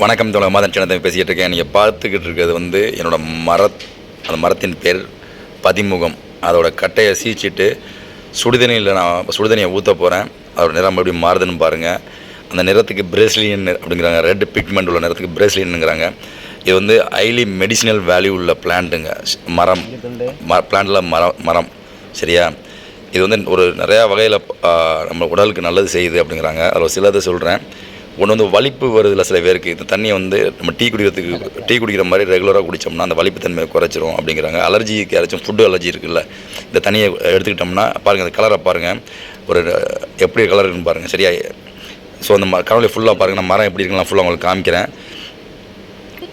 வணக்கம் தோழ மாதன் சின்னத்தை பேசிக்கிட்டு இருக்கேன். நீங்கள் பார்த்துக்கிட்டு இருக்கிறது வந்து என்னோட மரத் அந்த மரத்தின் பேர் பதிமுகம். அதோடய கட்டையை சீச்சிட்டு சுடுதண்ணியில் நான் சுடுதண்ணியை ஊற்ற போகிறேன் அதோட நிறம் எப்படி மாறுதுன்னு பாருங்கள் அந்த நிறத்துக்கு பிரேஸ்லின் அப்படிங்கிறாங்க. ரெட் பிக்மெண்ட் உள்ள நிறத்துக்கு பிரேஸ்லின்ங்கிறாங்க இது வந்து ஹைலி மெடிசினல் வேல்யூ உள்ள பிளான்ட்டுங்க மரம். ம பிளான்ட்டில் மரம் மரம். சரியா? இது வந்து ஒரு நிறையா வகையில் நம்ம உடலுக்கு நல்லது செய்யுது அப்படிங்கிறாங்க. அதில் சிலதை சொல்கிறேன் ஒன்று வந்து வலிப்பு வருதுல சில பேருக்கு. இந்த தண்ணியை வந்து நம்ம டீ குடிக்கிறதுக்கு டீ குடிக்கிற மாதிரி ரெகுலராக குடித்தோம்னா அந்த வலிப்பு தன்மையை குறைச்சிரும் அப்படிங்கிறாங்க. அலர்ஜிக்கு யாராச்சும் ஃபுட்டு அலர்ஜி இருக்குல்ல இந்த தண்ணியை எடுத்துக்கிட்டோம்னா பாருங்கள் அந்த கலரை பாருங்கள் ஒரு எப்படி கலர் இருக்குன்னு பாருங்கள் சரியா? ஸோ அந்த ம கடவுளை ஃபுல்லாக பாருங்கள் நான் மரம் எப்படி இருக்குன்னு ஃபுல்லாக உங்களுக்கு காமிக்கிறேன்.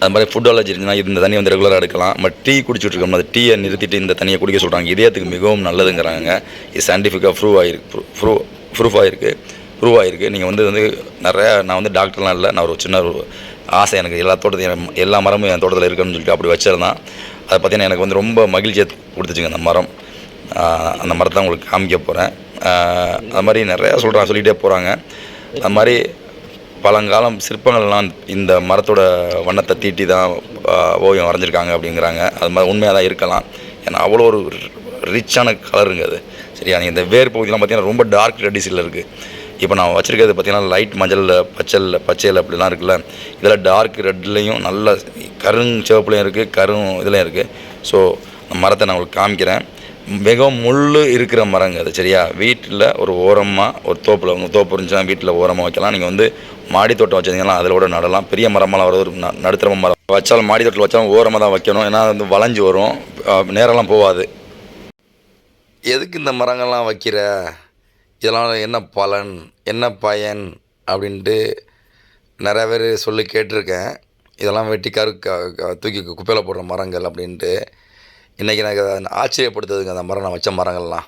அது மாதிரி ஃபுட் அலர்ஜி இருந்துச்சுன்னா இந்த தண்ணியை வந்து ரெகுலராக எடுக்கலாம். நம்ம டீ குடிச்சிட்டு இருக்கோம் அந்த டீயை நிறுத்திட்டு இந்த தண்ணியை குடிக்க சொல்கிறாங்க இதயத்துக்கு மிகவும் நல்லதுங்கிறாங்க. இது சயின்டிஃபிக்காக ப்ரூவ் ஆகிருக்கு ப்ரூ ப்ரூஃப் ஆகிருக்கு உருவாயிருக்கு நீங்கள் வந்து வந்து நிறையா நான் வந்து டாக்டர்லாம் இல்லை. நான் ஒரு சின்ன ஒரு ஆசை எனக்கு எல்லா தோட்டத்தையும் எல்லா மரமும் என் தோட்டத்தில் இருக்குன்னு சொல்லிட்டு அப்படி வச்சிருந்தான். அதை பார்த்தீங்கன்னா எனக்கு வந்து ரொம்ப மகிழ்ச்சியை கொடுத்துச்சுங்க அந்த மரம். அந்த மரத்தை உங்களுக்கு காமிக்க போகிறேன் அது மாதிரி நிறையா சொல்கிறாங்க சொல்லிகிட்டே போகிறாங்க அது மாதிரி பழங்காலம் சிற்பங்கள்லாம் இந்த மரத்தோட வண்ணத்தை தீட்டி தான் ஓவியம் வரைஞ்சிருக்காங்க அப்படிங்கிறாங்க. அது மாதிரி உண்மையாக தான் இருக்கலாம். ஏன்னா அவ்வளோ ஒரு ரிச்சான கலருங்க அது. சரியா? நீங்கள் இந்த வேர் பகுதியெலாம் பார்த்தீங்கன்னா ரொம்ப டார்க் ரெட்டிஸில் இருக்குது இப்போ நான் வச்சுருக்கிறது பார்த்தீங்கன்னா லைட் மஞ்சளில் பச்சையில் பச்சையில் அப்படிலாம் இருக்குல்ல. இதில் டார்க் ரெட்லேயும் நல்ல கருங் சிவப்புலையும் இருக்குது கரும் இதுலையும் இருக்குது ஸோ அந்த மரத்தை நான் உங்களுக்கு காமிக்கிறேன். மிகவும் முள் இருக்கிற மரங்க அது சரியா? வீட்டில் ஒரு ஓரமாக ஒரு தோப்பில் உங்கள் தோப்பு இருந்துச்சுன்னா வீட்டில் ஓரமாக வைக்கலாம். நீங்கள் வந்து மாடி தோட்டம் வச்சிருந்தீங்கன்னா அதில் கூட நடலாம். பெரிய மரமெல்லாம் வர ஒரு ந- நடுத்தர மரம். வச்சாலும் மாடி தோட்டத்தில் வச்சாலும் ஓரமாக தான் வைக்கணும். ஏன்னா வந்து வளைஞ்சு வரும். நேரம்லாம் நேரெல்லாம் போகாது. எதுக்கு இந்த மரங்கள்லாம் வைக்கிற? இதனால் என்ன பலன் என்ன பயன் அப்படின்ட்டு நிறைய பேர் சொல்லி கேட்டிருக்கேன். இதெல்லாம் வெட்டி கரு க- தூக்கி குப்பையில் போடுற மரங்கள் அப்படின்ட்டு. இன்றைக்கி எனக்கு அதை ஆச்சரியப்படுத்துதுங்க அந்த மரம் நான் வச்ச மரங்கள்லாம்.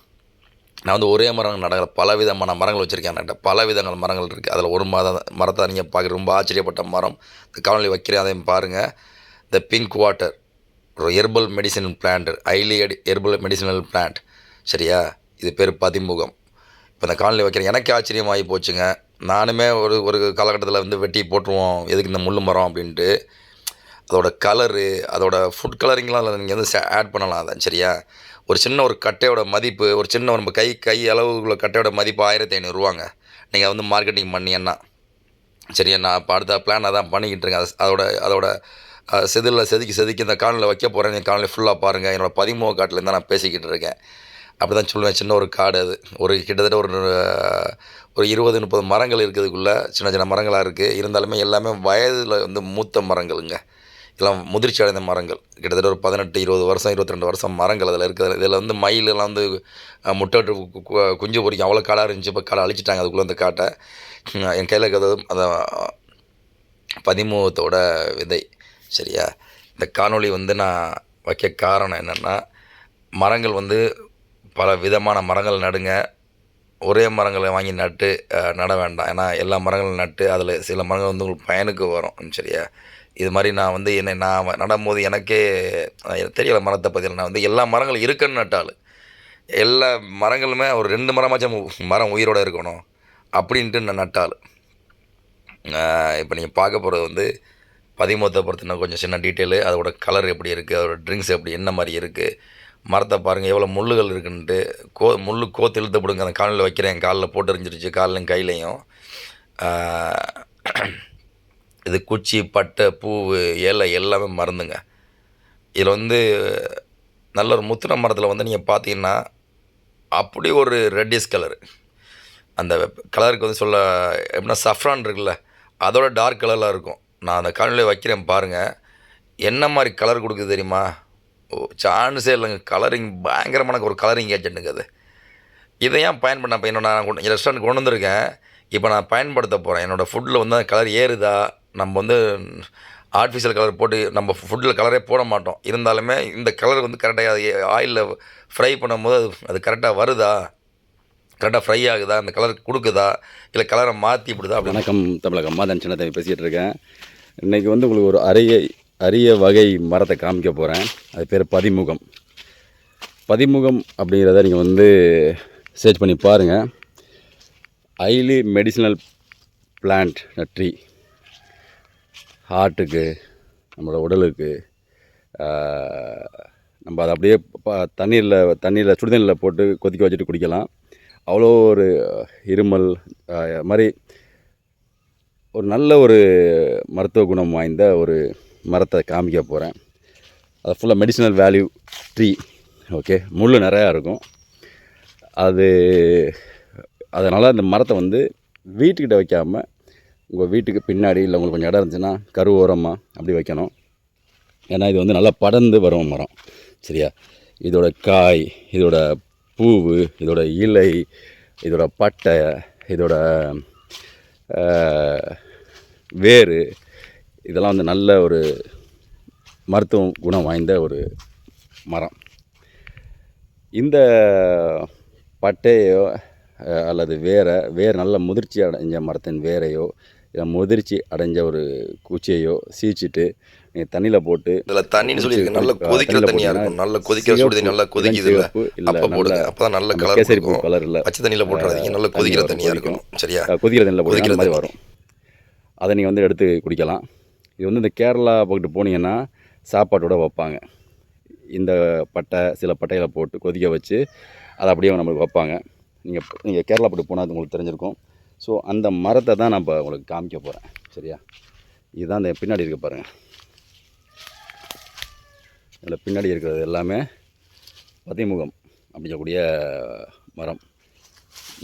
நான் வந்து ஒரே மரம் நடக்கல பல விதமான மரங்கள் வச்சுருக்கேன் என்கிட்ட. பல விதங்கள் மரங்கள் இருக்குது அதில் ஒரு மரம் மரத்தை நீங்கள் பார்க்க ரொம்ப ஆச்சரியப்பட்ட மரம். இந்த காணொலி வைக்கிறேன் அதையும் பாருங்கள் இந்த பிங்க் வாட்டர் ஒரு herbal medicine plant highly herbal medicinal plant சரியா? இது பேர் பதிமுகம். இப்போ இந்த காலனி வைக்கிறேன் எனக்கே ஆச்சரியமாகி போச்சுங்க. நானுமே ஒரு ஒரு காலகட்டத்தில் வந்து வெட்டி போட்டுருவோம். எதுக்கு இந்த முள் மரம் அப்படின்ட்டு. அதோட கலரு அதோட ஃபுட் கலரிங்லாம் அதில் நீங்கள் வந்து ஆட் பண்ணலாம் அதான் சரியா? ஒரு சின்ன ஒரு கட்டையோட மதிப்பு ஒரு சின்ன நம்ம கை கை அளவுக்குள்ள கட்டையோட மதிப்பு ஆயிரத்தி ஐநூறுரூவாங்க நீங்கள் வந்து மார்க்கெட்டிங் பண்ணீங்கன்னா. சரியா? நான் இப்போ அடுத்த பிளான் அதான் பண்ணிக்கிட்டு இருக்கேன். அது- அதோட அதோட செதிலில் செதுக்கி செதுக்கி இந்த காணொலியில் வைக்க போகிறேன் நீங்கள் காணொலி ஃபுல்லாக பாருங்கள் என்னோடய பதிமூணு காட்டிலேருந்து நான் பேசிக்கிட்டு இருக்கேன். அப்படி தான் சொல்லுவேன். சின்ன ஒரு காடு அது. ஒரு கிட்டத்தட்ட ஒரு ஒரு இருபது முப்பது மரங்கள் இருக்குதுக்குள்ளே. சின்ன சின்ன மரங்களாக இருக்குது இருந்தாலுமே எல்லாமே வயதில் வந்து மூத்த மரங்களுங்க. எல்லாம் முதிர்ச்சி அடைந்த மரங்கள். கிட்டத்தட்ட ஒரு பதினெட்டு இருபது வருஷம் இருபத்தி ரெண்டு வருஷம் மரங்கள் அதில் இருக்குது. இதில் வந்து மயிலெல்லாம் வந்து முட்டை விட்டு குஞ்சு பொறிக்கும் அவ்வளோ காடாக இருந்துச்சு. இப்போ காடை அழிச்சிட்டாங்க அதுக்குள்ளே அந்த காட்டை. என் கையில் இருக்கிறது அந்த பதிமூகத்தோட விதை. சரியா? இந்த காணொளி வந்து நான் வைக்க காரணம் என்னென்னா மரங்கள் வந்து பல விதமான மரங்கள் நடுங்க ஒரே மரங்களை வாங்கி நட்டு நட வேண்டாம். ஏன்னா எல்லா மரங்களும் நட்டு அதில் சில மரங்கள் வந்து உங்களுக்கு பயனுக்கு வரும் சரியா? இது மாதிரி நான் வந்து என்னை நான் நடும்போது எனக்கே தெரியல மரத்தை பற்றி நான் வந்து எல்லா மரங்களும் இருக்குன்னு நட்டாள். எல்லா மரங்களுமே ஒரு ரெண்டு மரமாச்சும் மரம் உயிரோடு இருக்கணும் அப்படின்ட்டு நான் நட்டாள். இப்போ நீங்கள் பார்க்க போகிறது வந்து பதிமூத்தை பொறுத்தின கொஞ்சம் சின்ன டீட்டெயிலு அதோட கலர் எப்படி இருக்குது அதோட ட்ரிங்க்ஸ் எப்படி என்ன மாதிரி இருக்குது மரத்தை பாருங்கள் எவ்வளோ முள்ளுகள் இருக்குன்ட்டு. கோ முள் கோத்து இழுத்து அந்த காலில் வைக்கிறேன். காலில் போட்டு எரிஞ்சிருச்சு காலிலும் கையிலையும் இது குச்சி பட்டை பூவு இலை எல்லாமே மருந்துங்க இதில் வந்து நல்ல ஒரு முத்துன மரத்தில் வந்து நீங்கள் பார்த்தீங்கன்னா அப்படி ஒரு ரெட்டிஷ் கலரு அந்த கலருக்கு வந்து சொல்ல எப்படின்னா சஃப்ரான் இருக்குல்ல அதோட டார்க் கலரில் இருக்கும். நான் அந்த காலநிலை வைக்கிறேன் பாருங்கள் என்ன மாதிரி கலர் கொடுக்குது தெரியுமா? சான்ஸே இல்லைங்க கலரிங் பயங்கரமான ஒரு கலரிங் ஏஜென்ட்டுங்க அது. இதை ஏன் பயன்படுத்த இப்போ என்னோட நான் கொண்டு ரெஸ்டாரண்ட் கொண்டு வந்திருக்கேன். இப்போ நான் பயன்படுத்த போகிறேன் என்னோடய ஃபுட்டில் வந்து கலர் ஏறுதா? நம்ம வந்து ஆர்டிஃபிஷியல் கலர் போட்டு நம்ம ஃபுட்டில் கலரே போட மாட்டோம். இருந்தாலுமே இந்த கலர் வந்து கரெக்டாக அது ஆயிலில் ஃப்ரை பண்ணும்போது அது அது கரெக்டாக வருதா? கரெக்டாக ஃப்ரை ஆகுதா? அந்த கலர் கொடுக்குதா? இல்லை கலரை மாற்றி விடுதா அப்படி வணக்கம் தமிழகம். மாதன் சின்னத்தை பேசிகிட்டு இருக்கேன். இன்றைக்கி வந்து உங்களுக்கு ஒரு அறையை அரிய வகை மரத்தை காமிக்க போகிறேன் அது பேர் பதிமுகம். பதிமுகம் அப்படிங்கிறத நீங்கள் வந்து சர்ச் பண்ணி பாருங்கள் ஹைலி மெடிசினல் பிளான்ட் ட்ரீ ஹார்ட்டுக்கு நம்மளோட உடலுக்கு நம்ம அதை அப்படியே ப- தண்ணீரில் தண்ணியில் சுடுதண்ணியில் போட்டு கொதிக்க வச்சுட்டு குடிக்கலாம். அவ்வளோ ஒரு இருமல் மாதிரி ஒரு நல்ல ஒரு மருத்துவ குணம் வாய்ந்த ஒரு மரத்தை காமிக்க போகிறேன் அது ஃபுல்லாக மெடிசினல் வேல்யூ ட்ரீ ஓகே முள் நிறையா இருக்கும். அது அதனால் அந்த மரத்தை வந்து வீட்டுக்கிட்ட வைக்காமல் உங்கள் வீட்டுக்கு பின்னாடி இல்லை உங்களுக்கு கொஞ்சம் இடம் இருந்துச்சுன்னா கரு ஓரமாக அப்படி வைக்கணும். ஏன்னா இது வந்து நல்லா படர்ந்து வரும் மரம். சரியா? இதோட காய் இதோட பூவு இதோட இலை இதோட பட்டை இதோட வேறு வேர் இதெல்லாம் வந்து நல்ல ஒரு மருத்துவ குணம் வாய்ந்த ஒரு மரம். இந்த பட்டையோ அல்லது வேரை வேர் நல்ல முதிர்ச்சி அடைஞ்ச மரத்தின் வேரையோ இல்லை முதிர்ச்சி அடைஞ்ச ஒரு குச்சியையோ சீச்சிட்டு நீங்கள் தண்ணியில் போட்டு இதுல தண்ணின்னு சொல்லியிருக்கு நல்ல கொதிக்கிற தண்ணியில தண்ணியா போட்டீங்கன்னா இருக்கும். நல்ல கொதிக்கிற சுடு நல்லா கொதிக்குது இல்ல? இல்ல அப்ப போடுங்க. நல்ல அப்பதான் நல்ல கலர் கேசரி பூ இருக்கும் கலரில் பச்சை தண்ணியில போட்டுறாதீங்க. நல்ல கொதிக்கிற தண்ணியா இருக்கணும் சரியா? கொதிக்கிற தண்ணியில் அந்த மாதிரி. வரும். அதை நீங்கள் வந்து எடுத்து குடிக்கலாம். இது வந்து இந்த கேரளா பக்கிட்டு போனீங்கன்னா சாப்பாட்டோட வைப்பாங்க. இந்த பட்டை சில பட்டைகளை போட்டு கொதிக்க வச்சு அதை அப்படியே நம்மளுக்கு வைப்பாங்க. நீங்கள் நீங்கள் கேரளா பட்டு போனால் அது உங்களுக்கு தெரிஞ்சிருக்கும். ஸோ அந்த மரத்தை தான் நான் இப்போ உங்களுக்கு காமிக்க போகிறேன் சரியா? இதுதான் இந்த பின்னாடி இருக்க பாருங்கள் இதில் பின்னாடி இருக்கிறது எல்லாமே பதிமுகம் அப்படிங்கக்கூடிய மரம்.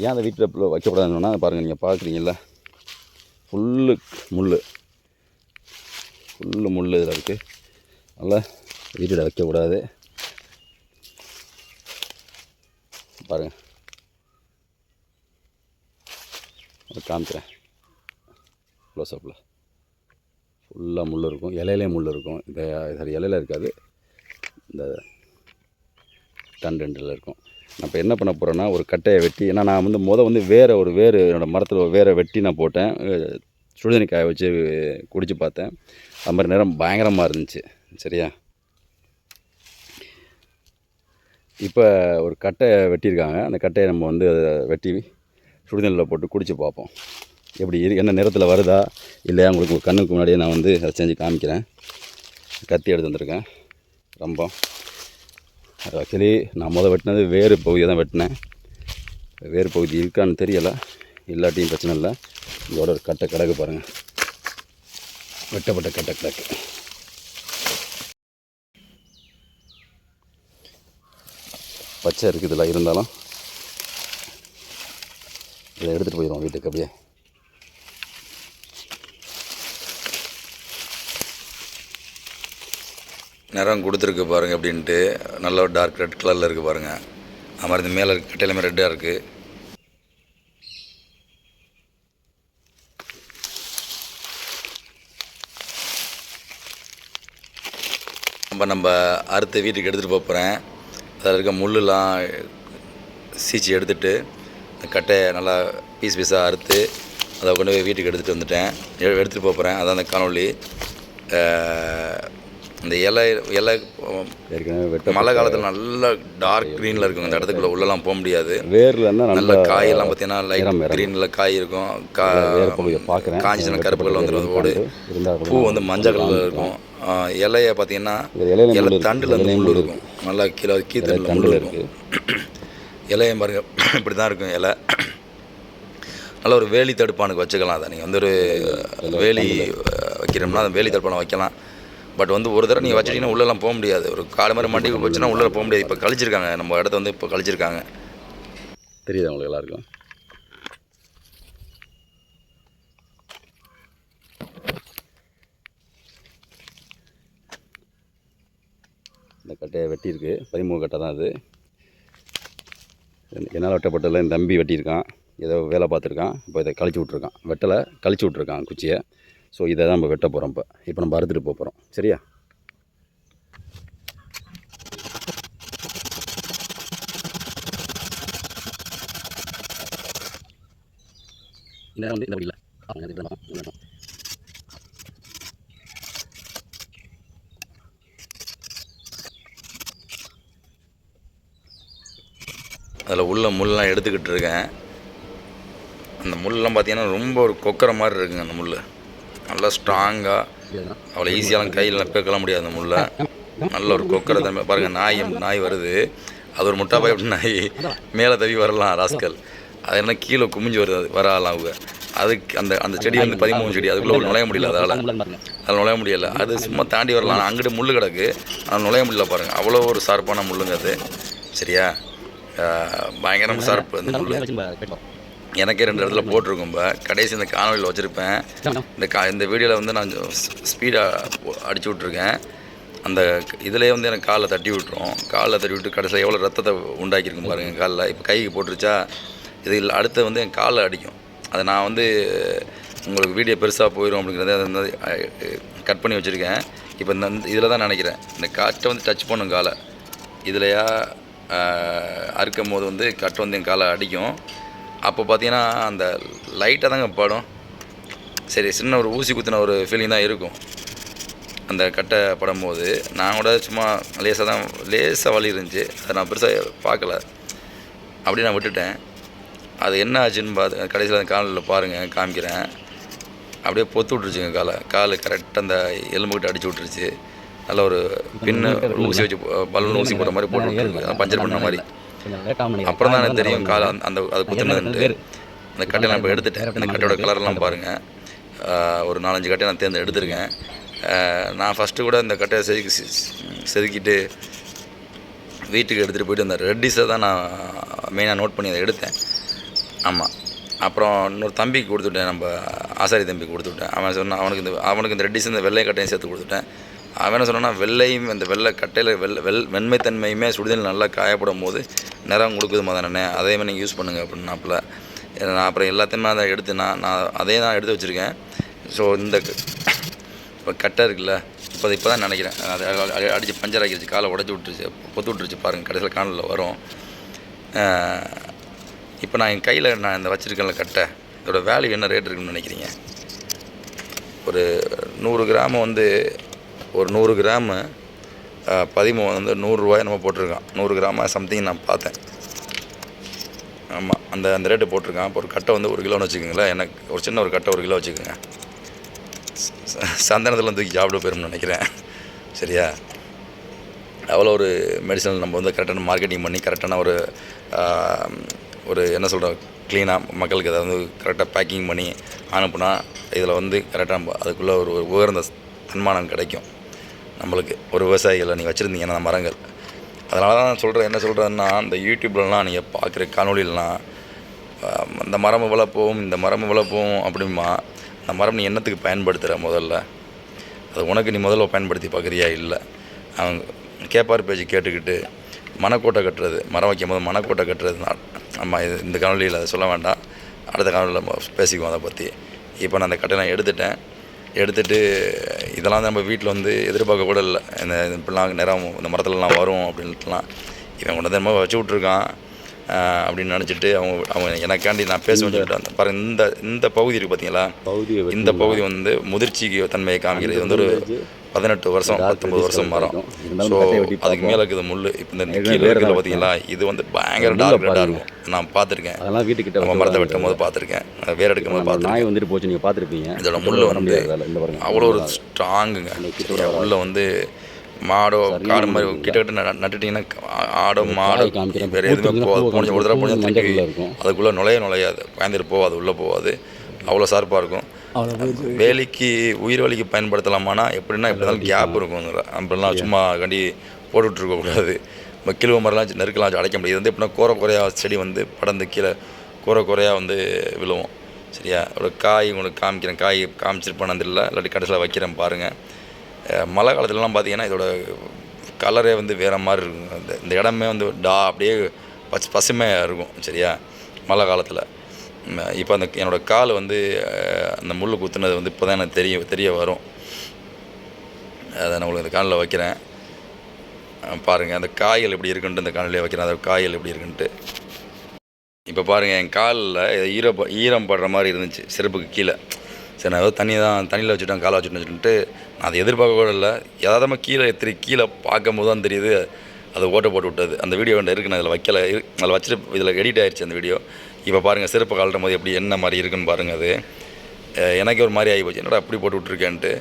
ஏன் அந்த வீட்டில் வைக்கக்கூடாதுன்னா பாருங்கள் நீங்கள் பார்க்குறீங்களா ஃபுல்லு முள் ஃபுல்லு முள் இதில் இருக்குது நல்லா வீட்டில் வைக்கக்கூடாது. பாருங்கள் அதை காமிக்கிறேன். க்ளோஸ்அப்பில் ஃபுல்லாக முள் இருக்கும். இலையிலே முள் இருக்கும். இந்த சாரி இலையில இருக்காது. இந்த தண்டண்டில் இருக்கும். நான் இப்போ என்ன பண்ண போகிறேன்னா ஒரு கட்டையை வெட்டி ஏன்னா நான் வந்து மொதல் வந்து வேறு ஒரு வேறு என்னோடய மரத்தில் வேறு வெட்டி நான் போட்டேன். சுடுதண்ணி காய வச்சு குடித்து பார்த்தேன். அது மாதிரி நிறம் பயங்கரமாக இருந்துச்சு. சரியா? இப்போ ஒரு கட்டை வெட்டியிருக்காங்க. அந்த கட்டையை நம்ம வந்து அதை வெட்டி சுடுதண்ணில் போட்டு குடித்து பார்ப்போம். எப்படி இரு என்ன நிறத்தில் வருதா இல்லையா? உங்களுக்கு கண்ணுக்கு முன்னாடியே நான் வந்து அதை செஞ்சு காமிக்கிறேன். கத்தி எடுத்து வந்திருக்கேன். ரொம்ப. ஆக்சுவலி நான் முதல் வெட்டினது வேறு பகுதியை தான் வெட்டினேன். வேறு பகுதி இருக்கான்னு தெரியலை. இல்லாட்டியும் பிரச்சனை இல்லை. இதோட ஒரு கட்டை கிடக்கு பாருங்கள் வெட்டப்பட்ட கட்டை கிடக்கு. பச்சை இருக்குது இருக்குதுல இருந்தாலும். இதை எடுத்துகிட்டு போயிடுவோம் வீட்டுக்கு அப்படியே. நிறம் கொடுத்துருக்கு பாருங்கள் அப்படின்ட்டு. நல்ல ஒரு டார்க் ரெட் கலரில் இருக்குது பாருங்கள் அது மாதிரி மேலே இருக்க கட்டை ரெட்டாக இருக்குது நம்ம நம்ம அறுத்து வீட்டுக்கு எடுத்துகிட்டு போகிறேன் அதில் இருக்க முள்ளுலாம் சீச்சி எடுத்துட்டு அந்த கட்டையை நல்லா பீஸ் பீஸாக அறுத்து அதை கொண்டு போய் வீட்டுக்கு எடுத்துகிட்டு வந்துட்டேன். எடுத்துகிட்டு போகிறேன் அதான் அந்த அஹ், இந்த இலை இலை மழை காலத்தில் நல்லா டார்க் க்ரீனில் இருக்கும். அந்த இடத்துக்குள்ள உள்ளலாம் போக முடியாது. நல்ல காயெல்லாம் பார்த்தீங்கன்னா லைட். க்ரீனில் காய் இருக்கும். கா வேறு பகுதியை பார்க்குறேன் காஞ்சின கருப்பு கலர் வந்துடும் ஓடு. பூ வந்து மஞ்சள் கலரில் இருக்கும். இலைய பார்த்தீங்கன்னா இலை. தண்டில் அந்த முள் இருக்கும். நல்லா கீழே கீத்தண்டில் முள் தண்டில் இருக்கும். இலையம் பாருங்க இப்படி தான் இருக்கும் இலை. நல்ல ஒரு வேலி தடுப்பானுக்கு வச்சுக்கலாம் அதை. நீங்கள் வந்து ஒரு வேலி வைக்கிறோம்னா அந்த வேலி தடுப்பானை வைக்கலாம். பட் வந்து ஒரு தடவை நீங்கள் வச்சிட்டீங்கன்னா உள்ளெல்லாம் போக முடியாது. ஒரு காடு மாதிரி மண்டி வச்சுன்னா உள்ளே போக முடியாது. இப்போ கழிச்சிருக்காங்க. நம்ம இடத்த வந்து இப்போ கழிச்சிருக்காங்க. தெரியுதா உங்களுக்கு எல்லாருக்கும்? கட்டை வெட்டியிருக்கு. பதிமூணு கட்டை தான் அது. என்னால் வெட்டப்பட்டதில் என் தம்பி வெட்டியிருக்கான். ஏதோ வேலை பார்த்துருக்கான். இப்போ இதை கழிச்சு விட்ருக்கான் வெட்டலை கழிச்சு விட்ருக்கான் குச்சியை. ஸோ இதை தான் நம்ம வெட்ட போகிறோம் இப்போ. இப்போ நம்ம அறுத்துட்டு போக போகிறோம் சரியா? இல்லை வந்து இல்லை அதில் உள்ள முள்ளெலாம் எடுத்துக்கிட்டு இருக்கேன். அந்த முள்ளெலாம் பார்த்தீங்கன்னா ரொம்ப ஒரு கொக்கரை மாதிரி இருக்குங்க அந்த முள் நல்லா ஸ்ட்ராங்காக அவ்வளோ ஈஸியாலாம் கையில் பேக்கலாம் முடியாது அந்த முள்ள. நல்ல ஒரு கொக்கரை தம்பி பாருங்கள் நாய் நாய் வருது. அது ஒரு முட்டா பாய் நாய் மேலே தவி வரலாம் ராஸ்கல். அது என்ன கீழே குமிஞ்சு வருது அது வராலாம் அவங்க. அதுக்கு அந்த அந்த செடி வந்து பதிமூணு செடி அதுக்குள்ளே நுழைய முடியல அதால். அதில் நுழைய முடியல. அது சும்மா தாண்டி வரலாம் அங்கிட்டு முள் கிடக்கு. அதை நுழைய முடியல பாருங்கள் அவ்வளோ ஒரு சார்பான முள்ளுங்க அது. சரியா? பயங்கரமா ஷார்ப்பு அந்த முள் எனக்கே ரெண்டு இடத்துல போட்டிருக்கும் இப்போ கடைசி இந்த காணொலியில் வச்சுருப்பேன். இந்த கா இந்த வீடியோவில் வந்து நான் ஸ்பீடாக அடிச்சு விட்ருக்கேன் அந்த இதுலேயே வந்து எனக்கு காலில் தட்டி விட்டுரும். காலில் தட்டி விட்டு கடைசியில் எவ்வளோ ரத்தத்தை உண்டாக்கியிருக்கும் பாருங்கள் காலில். இப்போ கைக்கு போட்டுருச்சா இது இல்ல- அடுத்து வந்து என் காலில் அடிக்கும். அதை நான் வந்து உங்களுக்கு வீடியோ பெருசாக போயிடும் அப்படிங்கிறத அதை வந்து கட் பண்ணி வச்சுருக்கேன். இப்போ இந்த இதில் தான் நினைக்கிறேன். இந்த காட்டை வந்து டச் பண்ணும் காலை. இதுலையா அறுக்கும் போது வந்து கட் வந்து என் காலை அடிக்கும். அப்போ பார்த்தீங்கன்னா அந்த லைட்டாக தாங்க படும். சரி சின்ன ஒரு ஊசி குத்தின ஒரு ஃபீலிங் தான் இருக்கும். அந்த கட்டை படும்போது நான் கூட சும்மா லேசாக தான் லேசாக வலி இருந்துச்சு. அதை நான் பெருசாக பார்க்கல. அப்படியே நான் விட்டுட்டேன். அது என்ன ஆச்சுன்னு பார்த்து கடைசியில் அந்த காலில் பாருங்கள் காமிக்கிறேன். அப்படியே பொத்து விட்ருச்சுங்க காலை. கால் கரெக்டாக அந்த எலும்புக்கிட்ட அடிச்சு விட்ருச்சு நல்ல ஒரு பின்னு ஊசி வச்சு பலூன் ஊசி போட்ட மாதிரி போட்டு விட்ருக்கு பஞ்சர் பண்ண மாதிரி. அப்புறம் தான் எனக்கு தெரியும் காலை அந்த- அது குத்துனதுன்ட்டு. அந்த கட்டை நான் இப்போ எடுத்துட்டேன் அந்த கட்டையோட கலர்லாம் பாருங்கள் ஒரு நாலஞ்சு கட்டை நான் தேர்ந்து எடுத்திருக்கேன். நான் ஃபஸ்ட்டு கூட இந்த கட்டையை செதுக்கி செ- செதுக்கிட்டு வீட்டுக்கு எடுத்துகிட்டு போயிட்டு அந்த ரெட்டிஸை தான் நான் மெயினாக நோட் பண்ணி அதை எடுத்தேன். ஆமாம் அப்புறம் இன்னொரு தம்பிக்கு கொடுத்துட்டேன் நம்ம ஆசாரி தம்பிக்கு கொடுத்துட்டேன். அவன் சொன்னான் அவனுக்கு இந்த அவனுக்கு இந்த ரெட்டிஸ் இந்த வெள்ளை கட்டையும் சேர்த்து கொடுத்துட்டேன். அவன் என்ன சொன்னான்னா வெள்ளையும் இந்த வெள்ளை கட்டையில் வெள்ள வெள் வெண்மைத்தன்மையுமே சுடுதல் நல்லா காயப்படும் போது நிறம் கொடுக்குது தானே அதே மாதிரி நீங்கள் யூஸ் பண்ணுங்கள் அப்படின்னாப்புல. நான் அப்புறம் எல்லாத்தையுமே அதை எடுத்து நான் நான் அதே நான் எடுத்து வச்சுருக்கேன். ஸோ இந்த இப்போ கட்டை இருக்குல்ல இப்போ இப்போ தான் நினைக்கிறேன். அது அடி- அடிச்சு பஞ்சர் ஆக்கிடுச்சு காலை உடச்சி விட்டுருச்சு பொத்து விட்டுருச்சு பாருங்கள் கடைசியில் காணலில் வரும். இப்போ நான் என் கையில் நான் இந்த வச்சுருக்கேன்ல கட்டை இதோட வேல்யூ என்ன ரேட் இருக்குன்னு நினைக்கிறீங்க? ஒரு நூறு கிராம் வந்து ஒரு நூறு கிராமு பதிமூ வந்து நூறுரூவாய் நம்ம போட்டிருக்கான். நூறு கிராம சம்திங் நான் பார்த்தேன். ஆமாம் அந்த அந்த ரேட்டு போட்டிருக்கான். இப்போ ஒரு கட்டை வந்து ஒரு கிலோன்னு வச்சுக்கோங்களேன். எனக்கு ஒரு சின்ன ஒரு கட்டை ஒரு கிலோ வச்சுக்கோங்க. சந்தனத்தில் தூக்கி சாப்பிட போயிரும்னு நினைக்கிறேன். சரியா? அவ்வளோ ஒரு மெடிசன் நம்ம வந்து கரெக்டான மார்க்கெட்டிங் பண்ணி கரெக்டான ஒரு ஒரு என்ன சொல்கிறோம் க்ளீனாக மக்களுக்கு அதை வந்து கரெக்டாக பேக்கிங் பண்ணி அனுப்புனா இதில் வந்து கரெக்டாக அதுக்குள்ளே ஒரு உயர்ந்த தன்மானம் கிடைக்கும். நம்மளுக்கு ஒரு விவசாயிகளை நீங்கள் வச்சுருந்தீங்கன்னா அந்த மரங்கள். அதனால தான் நான் சொல்கிறேன் என்ன சொல்கிறேன்னா இந்த யூடியூப்லலாம் நீங்கள் பார்க்குற காணொலிலாம் இந்த மரம் வளர்ப்போம் இந்த மரம் வளர்ப்போம் அப்படிமா அந்த மரம் நீ என்னத்துக்கு பயன்படுத்துகிற முதல்ல? அது உனக்கு நீ முதல்ல பயன்படுத்தி பார்க்குறியா இல்லை? அவங்க கேப்பார் பேச்சு கேட்டுக்கிட்டு மனக்கோட்டை கட்டுறது மரம் வைக்கும் போது மனக்கோட்டை கட்டுறது நான் ஆமாம் இது இந்த காணொலியில் அதை சொல்ல வேண்டாம். அடுத்த காணொலியில் பேசிக்குவோம் அதை பற்றி. இப்போ நான் அந்த கட்டை நான் எடுத்துட்டேன். எடுத்துட்டு இதெல்லாம் நம்ம வீட்டில் வந்து எதிர்பார்க்க கூட இல்லை. இந்த இப்படிலாம் நிறம் இந்த மரத்துலலாம் வரும் அப்படின்ட்டுலாம். இவன் கொண்டு என்னமோ வச்சு விட்ருக்கான் அப்படின்னு நினச்சிட்டு அவங்க அவங்க எனக்காண்டி நான் பேச சொல்லிட்டு அந்த பாருங்க இந்த இந்த பகுதி இருக்குது பார்த்தீங்களா இந்த பகுதி வந்து முதிர்ச்சிக்கு தன்மையை காமிக்கிறது. வந்து ஒரு பதினெட்டு வருஷம் பத்தொம்பது வருஷம் மரம் ஸோ அதுக்கு மேலே இருக்குது முள் இப்போ இந்த கீழே இருக்கிற பார்த்தீங்களா? இது வந்து பயங்கர டார்க் ரெட்டாக இருக்கும். நான் பார்த்துருக்கேன். அதெல்லாம் வீட்டுக்கிட்ட நம்ம மரத்தை வெட்டும் போது பார்த்துருக்கேன். வேர் எடுக்கும் போது பார்த்துருக்கேன். நாய் வந்துட்டு போச்சு நீங்கள் பார்த்துருப்பீங்க. இதோட முள் வந்து அவ்வளோ ஒரு ஸ்ட்ராங்குங்க உள்ள வந்து மாடோ காடு மாதிரி கிட்ட கிட்ட ந- நட்டுட்டீங்கன்னா ஆடோ மாடோ. வேறு எதுவுமே போகாது. போன ஒரு தடவை போன மஞ்சள் திருப்பி கலர்ல இருக்கும். அதுக்குள்ளே நுழைய நுழையாது. பயந்துட்டு போகாது உள்ளே போகாது. அவ்வளோ ஷார்ப்பாக இருக்கும். வேலிக்கு உயிர் வலிக்கு பயன்படுத்தலாமானா எப்படின்னா எப்படி இருந்தாலும் கேப் இருக்கும் அப்படிலாம் சும்மா கண்டி போட்டுட்டு இருக்கக்கூடாது இப்போ கிழுவ மரம்லாம் நெருக்கலாம் வச்சு அடைக்க முடியாது. வந்து எப்படின்னா கோர குறையா செடி வந்து படர்ந்து கீழே கோர குறையா வந்து விழுவும். சரியா? ஒரு காய் உங்களுக்கு காமிக்கிறேன். காய் காமிச்சிருப்பேன் இல்லை இல்லாட்டி கடைசியில் வைக்கிறேன் பாருங்கள் மழை காலத்துலலாம் பார்த்தீங்கன்னா இதோட கலரே வந்து வேறு மாதிரி இருக்கும். இந்த இந்த இடமே வந்து டா அப்படியே பச்சை பசுமையாக இருக்கும். சரியா? மழை காலத்தில். இப்போ அந்த என்னோட கால் வந்து அந்த முள் குத்துனது வந்து இப்போ தான் எனக்கு தெரிய தெரிய வரும். அதை நான் உங்களுக்கு அந்த காலில் வைக்கிறேன். பாருங்கள் அந்த காய்கள் எப்படி இருக்குன்ட்டு இந்த காலிலே வைக்கிறேன். அந்த காய்கள் எப்படி இருக்குன்ட்டு. இப்போ பாருங்கள் என் காலில் ஈர ஈரம் படுற மாதிரி இருந்துச்சு செருப்புக்கு கீழே. சரி நான் ஏதோ தண்ணி தான் தண்ணியில் வச்சுட்டேன் காலை வச்சுட்டேன்னு சொல்லிட்டு நான் அதை எதிர்பார்க்க கூட இல்லை. யதார்த்தமாக கீழே எத்திரி கீழே பார்க்கும் போது தான் தெரியுது அது ஓட்ட போட்டு விட்டது. அந்த வீடியோ வேண்டாம் இருக்கு நான் அதில் வைக்கல. அதில் வச்சுட்டு இதில் எடிட் ஆயிடுச்சு அந்த வீடியோ. இப்போ பாருங்கள் செருப்பு கழட்டும் போது எப்படி என்ன மாதிரி இருக்குன்னு பாருங்கள் அது. எனக்கே ஒரு மாதிரி ஆகி போச்சு என்னடா அப்படி போட்டு விட்ருக்கேன்ட்டு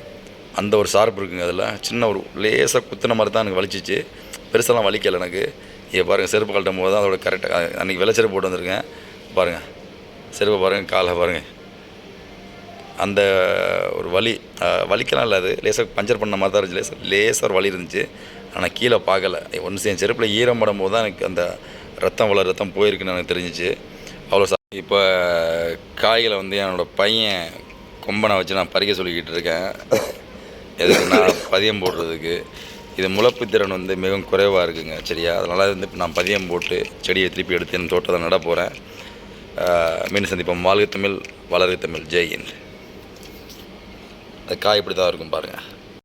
அந்த ஒரு ஷார்ப் இருக்குங்க அதில். சின்ன ஒரு லேசாக குத்துன மாதிரி தான் எனக்கு வலிச்சிச்சு. பெருசாலாம் வலிக்கலை எனக்கு. இங்கே பாருங்கள் செருப்பு கழட்டும் போது தான் அதோட கரெக்டாக அன்றைக்கி வெள்ளை செருப்பு போட்டு வந்திருக்கேன். பாருங்கள் செருப்பை பாருங்கள் காலை பாருங்கள் அந்த ஒரு வலி வலிக்கலாம் இல்லை அது. லேசாக பஞ்சர் பண்ண மாதிரி தான் இருந்துச்சு. லேசாக லேசாக ஒரு வலி இருந்துச்சு. ஆனால் கீழே பார்க்கல. ஒன்று என் செருப்பில் ஈரம் படும் போது தான் எனக்கு அந்த ரத்தம் வள ரத்தம் போயிருக்குன்னு எனக்கு தெரிஞ்சிச்சு. அவ்வளோ சா இப்போ காய்களை வந்து என்னோடய பையன் கொம்பனை வச்சு நான் பறிக்க சொல்லிக்கிட்டு இருக்கேன். எதுக்கு நான் பதியம் போடுறதுக்கு? இது முளப்பு திறன் வந்து மிகவும் குறைவாக இருக்குங்க சரியா? அதனால் வந்து இப்போ நான் பதியம் போட்டு செடியை திருப்பி எடுத்து என் தோட்டத்தை நட போகிறேன் மீன் சந்திப்போம். வாழ்க தமிழ் வளர்க தமிழ். ஜெய் ஹிந்த். அது காய் இப்படி தான் இருக்கும் பாருங்கள்